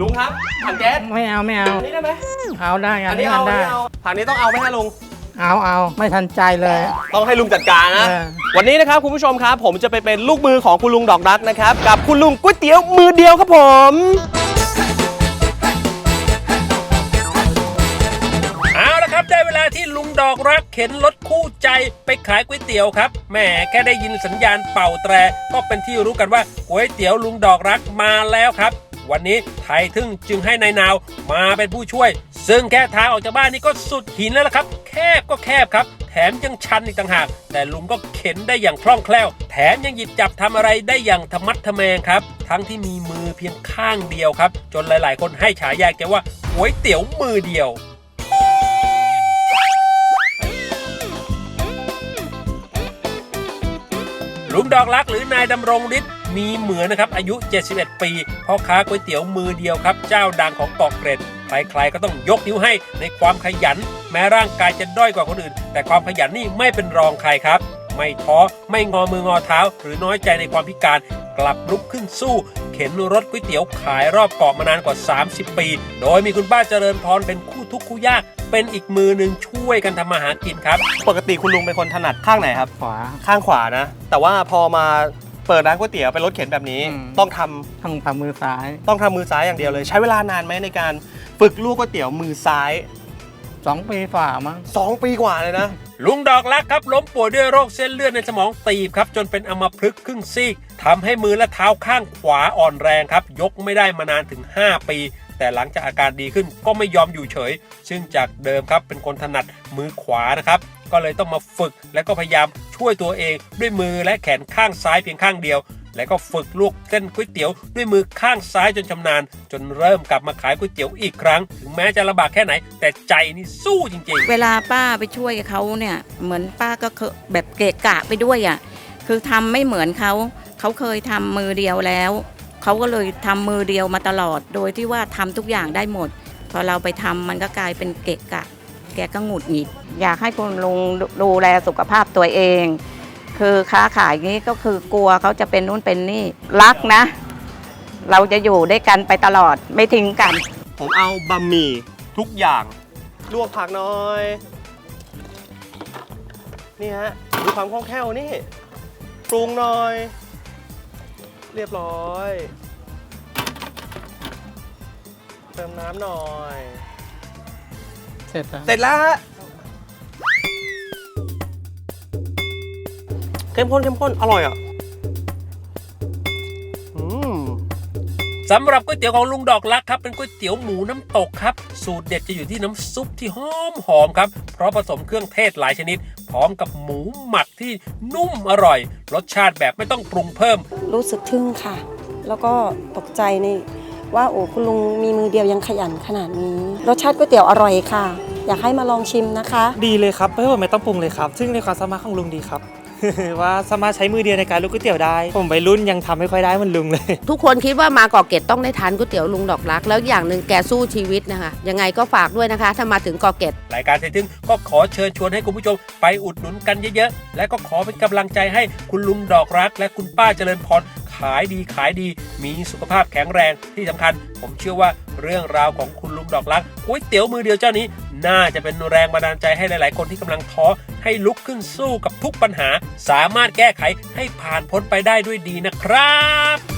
ลุงครับถังแก๊สไม่เอาไม่เอาอันนี้ได้ไหมเอาได้อัอันนนี้นี้เอาทำอันได้นี้เอาถังนี้ต้องเอาไหมฮะลุง เอาเอาไม่ทันใจเลย ต้องให้ลุงจัดการนะ เออ วันนี้นะครับคุณผู้ชมครับ ผมจะไปเป็นลูกมือของคุณลุงดอกรักนะครับ กับคุณลุงก๋วยเตี๋ยวมือเดียวครับผม เอาละครับได้เวลาที่ลุงดอกรักเข็นรถคู่ใจไปขายก๋วยเตี๋ยวครับแหมแค่ได้ยินสัญญาณเป่าแตรก็เป็นที่รู้กันว่าก๋วยเตี๋ยวลุงดอกรักมาแล้วครับ วันนี้ไทยทึ่งจึงให้นายนาวมาเป็นผู้ช่วย ซึ่งแค่ทางออกจากบ้านนี่ก็สุดหินแล้วล่ะครับ แคบก็แคบครับ แถมยังชันอีกต่างหาก แต่ลุงก็เข็นได้อย่างคล่องแคล่ว แถมยังหยิบจับทำอะไรได้อย่างธรรมัดทะแมงครับ ทั้งที่มีมือเพียงข้างเดียวครับ จนหลาย ๆ คนให้ฉายาแกว่าก๋วยเตี๋ยวมือเดียวลุงดอกรักหรือนายดำรงฤทธิ์ มีเหมือนนะครับอายุ 71 ปีพ่อค้าก๋วยเตี๋ยวมือเดียวครับ เจ้าดังของเกาะเกร็ดใครๆก็ต้องยกนิ้วให้ในความขยัน แม้ร่างกายจะด้อยกว่าคนอื่น แต่ความขยันนี่ไม่เป็นรองใครครับ ไม่ท้อไม่งอมืองอเท้า หรือน้อยใจในความพิการกลับลุกขึ้นสู้ เข็นรถก๋วยเตี๋ยวขายรอบเกาะมานานกว่า 30 ปี โดยมีคุณป้าเจริญพรเป็นคู่ทุกข์คู่ยาก เป็นอีกมือหนึ่งช่วยกันทำมาหากินครับ ปกติคุณลุงเป็นคนถนัดข้างไหนครับ ขวา ข้างขวานะ แต่ว่าพอมา เปิดร้านก๋วยเตี๋ยวเป็นรถเข็นแบบนี้ อืม ต้องทำทางฝ่ามือซ้าย ต้องทำมือซ้ายอย่างเดียวเลย ใช้เวลานานไหมในการฝึกลูกก๋วยเตี๋ยวมือซ้ายสองปีฝ่ามั้ง 2 ปีกว่าเลยนะ ลุงดอกรักครับล้มป่วยด้วยโรคเส้นเลือดในสมองตีบครับ จนเป็นอัมพฤกษ์ครึ่งซีกทำให้มือและเท้าข้างขวาอ่อนแรงครับ ยกไม่ได้มานานถึง 5 ปี แต่หลังจากอาการดีขึ้นก็ไม่ยอมอยู่เฉย ซึ่งจากเดิมครับเป็นคนถนัดมือขวานะครับ ก็เลยต้องมาฝึก และก็พยายามช่วยตัวเองด้วยมือและแขนข้างซ้ายเพียงข้างเดียว แล้วก็ฝึกลวกเส้นก๋วยเตี๋ยวด้วยมือข้างซ้ายจนชำนาญ จนเริ่มกลับมาขายก๋วยเตี๋ยวอีกครั้ง ถึงแม้จะลำบากแค่ไหน แต่ใจนี่สู้จริงๆ เวลาป้าไปช่วยเขาเนี่ยเหมือนป้าก็แบบเกะกะไปด้วยอะคือทำไม่เหมือนเขาเขาเคยทำมือเดียวแล้วเขาก็เลยทำมือเดียวมาตลอด โดยที่ว่าทำทุกอย่างได้หมด พอเราไปทำมันก็กลายเป็นเกะกะ แกก็หงุดหงิด อยากให้คุณลุงดูดูแลสุขภาพตัวเอง คือค้าขายนี้ก็คือกลัวเขาจะเป็นนู่นเป็นนี่รักนะ เราจะอยู่ด้วยกันไปตลอดไม่ทิ้งกัน ผมเอาบะหมี่ทุกอย่าง ลวกผักหน่อย นี่ฮะดูความคล่องแคล่วนี่ ปรุงหน่อย เรียบร้อย เติมน้ำหน่อย เสร็จแล้วเสร็จแล้วฮะเข้มข้นเข้มข้นอร่อยอะอืมสำหรับก๋วยเตี๋ยวของลุงดอกลักครับเป็นก๋วยเตี๋ยวหมูน้ำตกครับ สูตรเด็ดจะอยู่ที่น้ำซุปที่หอมหอมครับ เพราะผสมเครื่องเทศหลายชนิด พร้อมกับหมูหมักที่นุ่มอร่อย รสชาติแบบไม่ต้องปรุงเพิ่ม รู้สึกทึ่งค่ะ แล้วก็ตกใจใน ว่าโอ้คุณลุงมีมือเดียวยังขยันขนาดนี้ รสชาติก๋วยเตี๋ยวอร่อยค่ะ อยากให้มาลองชิมนะคะ ดีเลยครับไม่ว่าไม่ต้องปรุงเลยครับ ซึ่งในความสามารถของลุงดีครับ ว่าสามารถใช้มือเดียวในการลุกก๋วยเตี๋ยวได้ ผมวัยรุ่นยังทำไม่ค่อยได้เหมือนลุงเลย ทุกคนคิดว่ามาเกาะเกร็ดต้องได้ทานก๋วยเตี๋ยวลุงดอกรัก แล้วอย่างหนึ่งแกสู้ชีวิตนะคะ ยังไงก็ฝากด้วยนะคะ ถ้ามาถึงเกาะเกร็ด รายการเททึงก็ขอเชิญชวนให้คุณผู้ชมไปอุดหนุนกันเยอะๆ และก็ขอเป็นกำลังใจให้คุณลุงดอกรัก และคุณป้าเจริญพร ขายดีขายดี มีสุขภาพแข็งแรงที่สำคัญ ผมเชื่อว่าเรื่องราวของคุณลุงดอกรักก๋วยเตี๋ยวมือเดียวเจ้านี้ น่าจะเป็นแรงบันดาลใจให้หลาย ๆ คนที่กำลังท้อให้ลุกขึ้นสู้กับทุกปัญหา สามารถแก้ไขให้ผ่านพ้นไปได้ด้วยดีนะครับ